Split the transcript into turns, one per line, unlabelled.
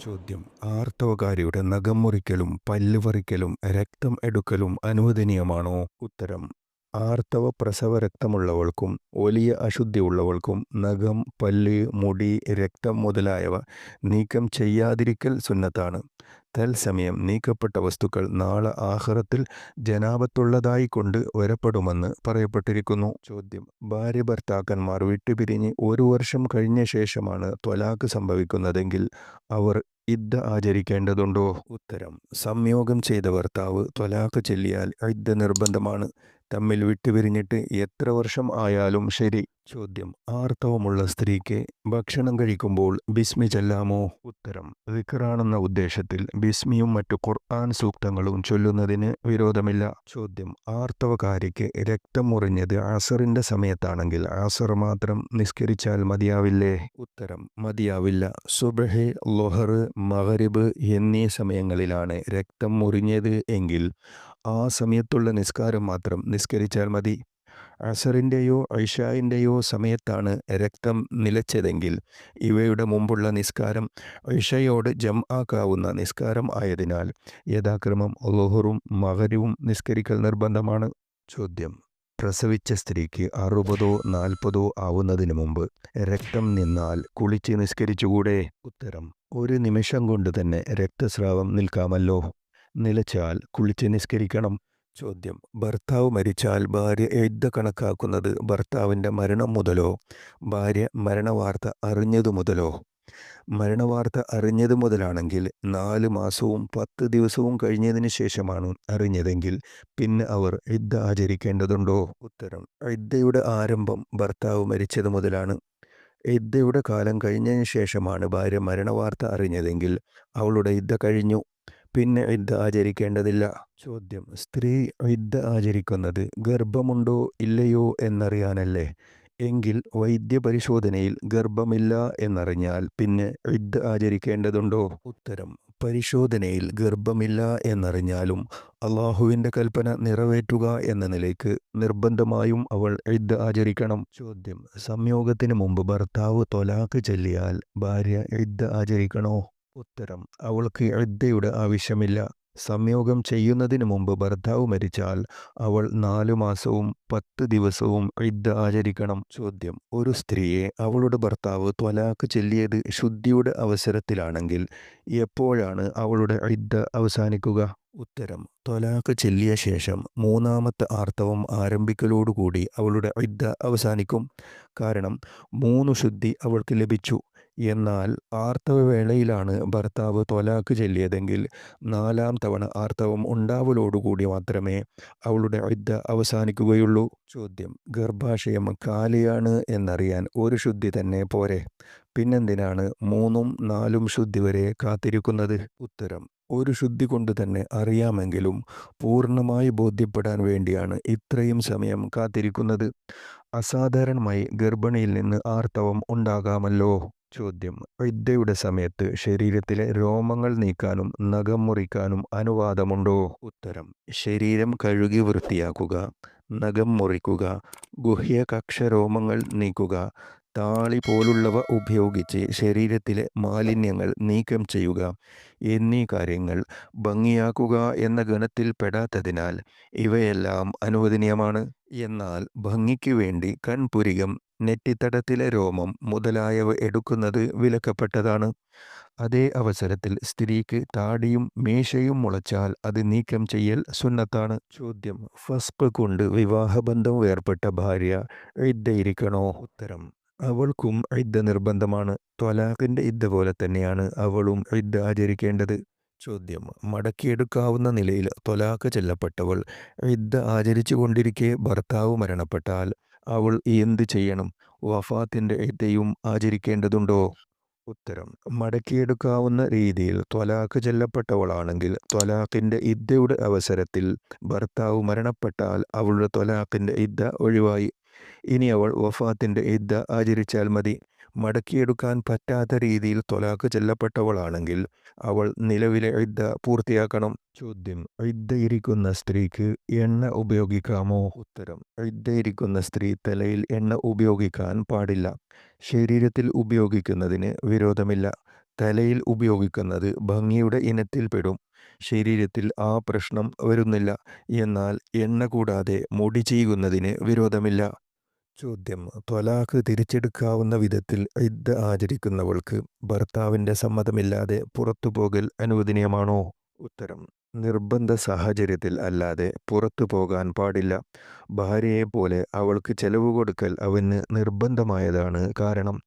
ചോദ്യം. ആർത്തവകാരിയുടെ നഖം മുറിക്കലും പല്ലുപറിക്കലും രക്തം എടുക്കലും അനുവദനീയമാണോ? ഉത്തരം. ആർത്തവ പ്രസവ രക്തമുള്ളവൾക്കും വലിയ അശുദ്ധിയുള്ളവൾക്കും നഖം പല്ല് മുടി രക്തം മുതലായവ നീക്കം ചെയ്യാതിരിക്കൽ സുന്നത്താണ്. തൽസമയം നീക്കപ്പെട്ട വസ്തുക്കൾ നാളെ ആഹ്റത്തിൽ ജനാപത്തുള്ളതായി കൊണ്ട് വരപ്പെടുമെന്ന് പറയപ്പെട്ടിരിക്കുന്നു. ചോദ്യം. ഭാര്യ ഭർത്താക്കന്മാർ വിട്ടുപിരിഞ്ഞ് ഒരു വർഷം കഴിഞ്ഞ ശേഷമാണ് ത്വലാക്ക് സംഭവിക്കുന്നതെങ്കിൽ അവർ ഇദ്ദ ആചരിക്കേണ്ടതുണ്ടോ? ഉത്തരം. സംയോഗം ചെയ്ത ഭർത്താവ് ത്വലാക്ക് ചെല്ലിയാൽ ഇദ്ദ നിർബന്ധമാണ്. തമ്മിൽ വിട്ടുപിരിഞ്ഞിട്ട് എത്ര വർഷം ആയാലും ശരി. ചോദ്യം. ആർത്തവമുള്ള സ്ത്രീക്ക് ഭക്ഷണം കഴിക്കുമ്പോൾ ബിസ്മി ചെല്ലാമോ? ഉത്തരം. വിക്റാണെന്ന ഉദ്ദേശത്തിൽ ബിസ്മിയും മറ്റു ഖുർആൻ സൂക്തങ്ങളും ചൊല്ലുന്നതിന് വിരോധമില്ല. ചോദ്യം. ആർത്തവകാരിക്ക് രക്തം മുറിഞ്ഞത് അസറിന്റെ സമയത്താണെങ്കിൽ അസർ മാത്രം നിസ്കരിച്ചാൽ മതിയാവില്ലേ? ഉത്തരം. മതിയാവില്ല. സുബഹെ ലൊഹർ മഹരിബ് എന്നീ സമയങ്ങളിലാണ് രക്തം മുറിഞ്ഞത് എങ്കിൽ ആ സമയത്തുള്ള നിസ്കാരം മാത്രം നിസ്കരിച്ചാൽ മതി. അസറിന്റെയോ ഐഷായിന്റെയോ സമയത്താണ് രക്തം നിലച്ചതെങ്കിൽ ഇവയുടെ മുമ്പുള്ള നിസ്കാരം ഐഷയോട് ജം ആക്കാവുന്ന നിസ്കാരം ആയതിനാൽ യഥാക്രമം ലോഹറും മകരവും നിസ്കരിക്കൽ നിർബന്ധമാണ്. ചോദ്യം. പ്രസവിച്ച സ്ത്രീക്ക് അറുപതോ നാൽപ്പതോ ആവുന്നതിന് മുമ്പ് രക്തം നിന്നാൽ കുളിച്ച് നിസ്കരിച്ചുകൂടെ? ഉത്തരം. ഒരു നിമിഷം കൊണ്ട് തന്നെ രക്തസ്രാവം നിൽക്കാമല്ലോ. നിലച്ചാൽ കുളിച്ച് നിസ്കരിക്കണം. ചോദ്യം. ഭർത്താവ് മരിച്ചാൽ ഭാര്യ എഴുത കണക്കാക്കുന്നത് ഭർത്താവിന്റെ മരണം മുതലോ? ഭാര്യ മരണവാർത്ത അറിഞ്ഞതു മുതലോ? മരണവാർത്ത അറിഞ്ഞത് മുതലാണെങ്കിൽ നാല് മാസവും പത്ത് ദിവസവും കഴിഞ്ഞതിന് ശേഷമാണ് അറിഞ്ഞതെങ്കിൽ പിന്നെ അവർ ഇദ്ദ ആചരിക്കേണ്ടതുണ്ടോ? ഉത്തരം. ഇദ്ദയുടെ ആരംഭം ഭർത്താവ് മരിച്ചത് മുതലാണ്. ഇദ്ദയുടെ കാലം കഴിഞ്ഞതിന് ശേഷമാണ് ഭാര്യ മരണവാർത്ത അറിഞ്ഞതെങ്കിൽ അവളുടെ ഇദ്ദ കഴിഞ്ഞു. പിന്നെ ഇദ്ദ ആചരിക്കേണ്ടതില്ല. ചോദ്യം. സ്ത്രീ ഇദ്ദ ആചരിക്കുന്നത് ഗർഭമുണ്ടോ ഇല്ലയോ എന്നറിയാനല്ലേ? എങ്കിൽ വൈദ്യപരിശോധനയിൽ ഗർഭമില്ല എന്നറിഞ്ഞാൽ പിന്നെ ഇദ്ദ ആചരിക്കേണ്ടതുണ്ടോ? ഉത്തരം. പരിശോധനയിൽ ഗർഭമില്ല എന്നറിഞ്ഞാലും അള്ളാഹുവിന്റെ കൽപ്പന നിറവേറ്റുക എന്ന നിലയ്ക്ക് നിർബന്ധമായും അവൾ ഇദ്ദ ആചരിക്കണം. ചോദ്യം. സംയോഗത്തിന് മുമ്പ് ഭർത്താവ് തൊലാക്ക് ചൊല്ലിയാൽ ഭാര്യ ഇദ്ദ ആചരിക്കണോ? ഉത്തരം. അവൾക്ക് ഇദ്ദയുടെ ആവശ്യമില്ല. സംയോഗം ചെയ്യുന്നതിന് മുമ്പ് ഭർത്താവ് മരിച്ചാൽ അവൾ നാലു മാസവും പത്ത് ദിവസവും ഇദ്ദ ആചരിക്കണം. ചോദ്യം. ഒരു സ്ത്രീയെ അവളുടെ ഭർത്താവ് ത്വലാക്ക് ചെല്ലിയത് ശുദ്ധിയുടെ അവസരത്തിലാണെങ്കിൽ എപ്പോഴാണ് അവളുടെ ഇദ്ദ അവസാനിക്കുക? ഉത്തരം. ത്വലാക്ക് ചെല്ലിയ ശേഷം മൂന്നാമത്തെ ആർത്തവം ആരംഭിക്കലോടുകൂടി അവളുടെ ഇദ്ദ അവസാനിക്കും. കാരണം മൂന്ന് ശുദ്ധി അവൾക്ക് ലഭിച്ചു. എന്നാൽ ആർത്തവവേളയിലാണ് ഭർത്താവ് തൊലാക്ക് ചൊല്ലിയതെങ്കിൽ നാലാം തവണ ആർത്തവം ഉണ്ടാവലോടുകൂടി മാത്രമേ അവളുടെ ഇദ്ദ അവസാനിക്കുകയുള്ളൂ. ചോദ്യം. ഗർഭാശയം കാലിയാണ് എന്നറിയാൻ ഒരു ശുദ്ധി തന്നെ പോരെ. പിന്നെന്തിനാണ് മൂന്നും നാലും ശുദ്ധി വരെ കാത്തിരിക്കുന്നത്? ഉത്തരം. ഒരു ശുദ്ധി കൊണ്ട് തന്നെ അറിയാമെങ്കിലും പൂർണമായി ബോധ്യപ്പെടാൻ വേണ്ടിയാണ് ഇത്രയും സമയം കാത്തിരിക്കുന്നത്. അസാധാരണമായി ഗർഭിണിയിൽ നിന്ന് ആർത്തവം ഉണ്ടാകാമല്ലോ. ചോദ്യം. വൈദ്യയുടെ സമയത്ത് ശരീരത്തിലെ രോമങ്ങൾ നീക്കാനും നഖം മുറിക്കാനും അനുവാദമുണ്ടോ? ഉത്തരം. ശരീരം കഴുകി വൃത്തിയാക്കുക നഖം മുറിക്കുക ഗുഹ്യകക്ഷരോമങ്ങൾ നീക്കുക താളി പോലുള്ളവ ഉപയോഗിച്ച് ശരീരത്തിലെ മാലിന്യങ്ങൾ നീക്കം ചെയ്യുക. എന്നീ കാര്യങ്ങൾ ഭംഗിയാക്കുക എന്ന ഗണത്തിൽ പെടാത്തതിനാൽ ഇവയെല്ലാം അനുവദനീയമാണ്. എന്നാൽ ഭംഗിക്ക് വേണ്ടി കൺപുരികം നെറ്റിത്തടത്തിലെ രോമം മുതലായവ എടുക്കുന്നത് വിലക്കപ്പെട്ടതാണ്. അതേ അവസരത്തിൽ സ്ത്രീക്ക് താടിയും മീശയും മുളച്ചാൽ അത് നീക്കം ചെയ്യൽ സുന്നത്താണ്. ചോദ്യം ഫസ്പ് കൊണ്ട് വിവാഹബന്ധം വേർപ്പെട്ട ഭാര്യ ഇദ്ദയിരിക്കണോ ഉത്തരം അവൾക്കും ഇദ്ദ നിർബന്ധമാണ്. ത്വലാഖിന്റെ ഇദ്ദ പോലെ തന്നെയാണ് അവളും ഇദ്ദ ആചരിക്കേണ്ടത്. ചോദ്യം. മടക്കിയെടുക്കാവുന്ന നിലയിൽ ത്വലാഖ് ചെല്ലപ്പെട്ടവൾ ഇദ്ദ ആചരിച്ചു കൊണ്ടിരിക്കെ ഭർത്താവ് മരണപ്പെട്ടാൽ അവൾ എന്ത് ചെയ്യണം? വഫാത്തിന്റെ ഇദ്ദയും ആചരിക്കേണ്ടതുണ്ടോ? ഉത്തരം. മടക്കിയെടുക്കാവുന്ന രീതിയിൽ ത്വലാഖ് ചെല്ലപ്പെട്ടവളാണെങ്കിൽ ത്വലാഖിന്റെ ഇദ്ദയുടെ അവസരത്തിൽ ഭർത്താവ് മരണപ്പെട്ടാൽ അവളുടെ ത്വലാഖിന്റെ ഇദ്ദ ഒഴിവായി. ഇനി അവൾ വഫാത്തിന്റെ ഇദ്ദ ആചരിച്ചാൽ മതി. മടക്കിയെടുക്കാൻ പറ്റാത്ത രീതിയിൽ തൊലാക്ക് ചെല്ലപ്പെട്ടവളാണെങ്കിൽ അവൾ നിലവിലെ ഇദ്ദ പൂർത്തിയാക്കണം. ചോദ്യം. ഇദ്ദയിരിക്കുന്ന സ്ത്രീക്ക് എണ്ണ ഉപയോഗിക്കാമോ? ഉത്തരം. ഇദ്ദയിരിക്കുന്ന സ്ത്രീ തലയിൽ എണ്ണ ഉപയോഗിക്കാൻ പാടില്ല. ശരീരത്തിൽ ഉപയോഗിക്കുന്നതിന് വിരോധമില്ല. തലയിൽ ഉപയോഗിക്കുന്നത് ഭംഗിയുടെ ഇനത്തിൽപ്പെടും ശരീരത്തിൽ ആ പ്രശ്നം വരുന്നില്ല. എന്നാൽ എണ്ണ കൂടാതെ മുടി ചെയ്യുന്നതിന് വിരോധമില്ല. ചോദ്യം. ത്വലാഖ് തിരിച്ചെടുക്കാവുന്ന വിധത്തിൽ ഇദ്ദ ആചരിക്കുന്നവൾക്ക് ഭർത്താവിന്റെ സമ്മതമില്ലാതെ പുറത്തുപോകൽ അനുവദനീയമാണോ? ഉത്തരം. നിർബന്ധ സാഹചര്യത്തിൽ അല്ലാതെ പുറത്തു പോകാൻ പാടില്ല. ഭാര്യയെപ്പോലെ അവൾക്ക് ചെലവ് കൊടുക്കൽ അവന് നിർബന്ധമായതാണ് കാരണം.